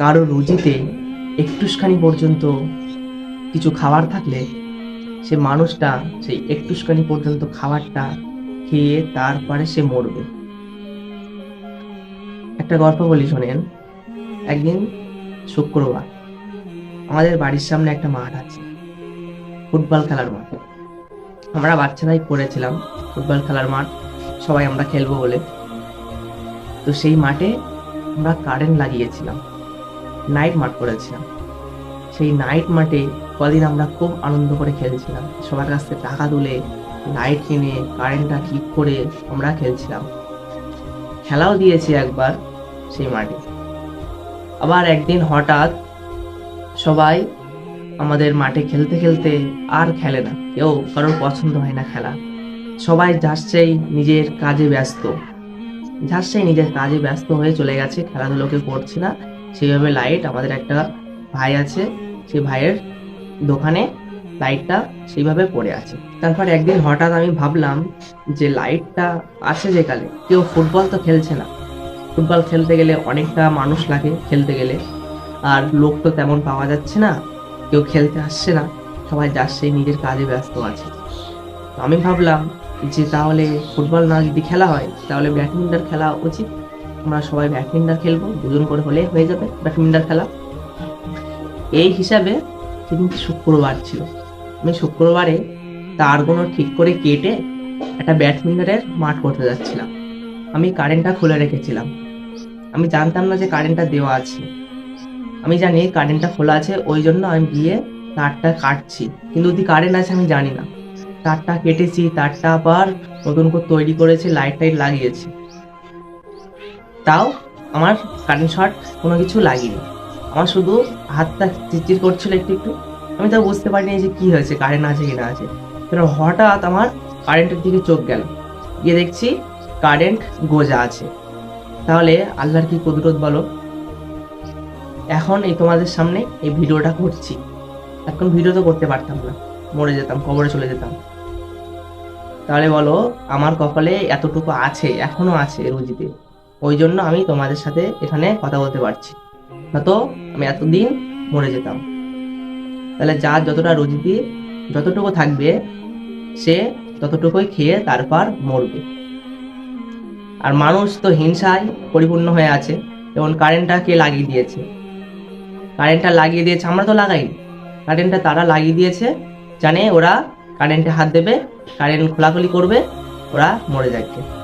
কারও রুজিতে একটুখানি পর্যন্ত কিছু খাবার থাকলে সে মানুষটা সেই একটুখানি পর্যন্ত খাবারটা খেয়ে তারপরে সে মরবে। একটা গল্প বলি শোনেন। একদিন শুক্রবার আমাদের বাড়ির সামনে একটা মাঠ আছে, ফুটবল খেলার মাঠ। আমরা বাচ্চারাই করেছিলাম ফুটবল খেলার মাঠ, সবাই আমরা খেলব বলে। তো সেই মাঠে আমরা কারেন্ট লাগিয়েছিলাম। নাইট মাঠ করেছিলাম। সেই নাইট মাঠে কদিন আমরা খুব আনন্দ করে খেলছিলাম। সবার কাছ থেকে টাকা তুলে লাইট কিনে কারেন্টটা ঠিক করে আমরা খেলছিলাম। খেলাও দিয়েছি একবার সেই মাঠে। আবার একদিন হঠাৎ সবাই আমাদের মাঠে খেলতে খেলতে আর খেলে না। কেউ কারোর পছন্দ হয় না খেলা। সবাই যাচ্ছেই নিজের কাজে ব্যস্ত। যাচ্ছেই নিজের কাজে ব্যস্ত হয়ে চলে গেছে খেলাধুলো কেউ করছে না। সেইভাবে লাইট আমাদের একটা ভাই আছে, সেই ভাইয়ের দোকানে লাইটটা সেইভাবে পড়ে আছে। তারপর একদিন হঠাৎ আমি ভাবলাম যে লাইটটা আছে যেকালে কেউ ফুটবল তো খেলছে না। ফুটবল খেলতে গেলে অনেকটা মানুষ লাগে খেলতে গেলে। আর লোক তো তেমন পাওয়া যাচ্ছে না, কেউ খেলতে আসছে না, সবাই যাচ্ছে, নিজের কাজে ব্যস্ত আছে। আমি ভাবলাম যে তাহলে ফুটবল না যদি খেলা হয়, তাহলে ব্যাডমিন্টন খেলা উচিত আমরা সবাই ব্যাডমিন্টন খেলব, দুজন করে হলে হয়ে যাবে ব্যাডমিন্টন খেলা। এই হিসাবে সেদিন শুক্রবার ছিল। আমি শুক্রবারে তারগুলো ঠিক করে কেটে একটা ব্যাডমিন্টনের মাঠ করতে যাচ্ছিলাম। আমি কারেন্টটা খুলে রেখেছিলাম। আমি জানতাম না যে কারেন্টটা দেওয়া আছে। আমি জানি কারেন্টটা খোলা আছে, ওই জন্য আমি গিয়ে তারটা কাটছি। কিন্তু যদি কারেন্ট আছে আমি জানি না। তারটা কেটেছি, তারটা আবার নতুন করে তৈরি করেছি লাইট টাইট লাগিয়েছি। তাও আমার কারেন্ট শর্ট কোনো কিছু লাগেনি। আমার শুধু হাতটা চিরচির করছিল একটু একটু। আমি তাও বুঝতে পারিনি যে কি হয়েছে কারেন্ট আছে কি না আছে। তারপর হঠাৎ আমার কারেন্টের দিকে চোখ গেল। গিয়ে দেখছি কারেন্ট গোজা আছে। তাহলে আল্লাহর কি কুদরত বলো? এখন এই তোমাদের সামনে এই ভিডিওটা করছি। এখন ভিডিও তো করতে পারতাম না। মরে যেতাম, কবরে চলে যেতাম। তাহলে বলো, আমার কপালে এতটুকু আছে, এখনও আছে রুজিতে। ওই জন্য আমি তোমাদের সাথে এখানে কথা বলতে পারছি। নয়তো আমি এতদিন মরে যেতাম। তাহলে যার যতটা রুজিতে যতটুকু থাকবে, সে ততটুকুই খেয়ে তারপর মরবে। আর মানুষ তো হিংসায় পরিপূর্ণ হয়ে আছে। যেমন কারেন্টটা কে লাগিয়ে দিয়েছে? কারেন্টটা লাগিয়ে দিয়েছে, আমরা তো লাগাইনি। কারেন্টটা তারা লাগিয়ে দিয়েছে, জানে ওরা কারেন্টে হাত দেবে কারেন্ট খোলাখুলি করবে, ওরা মরে যাচ্ছে।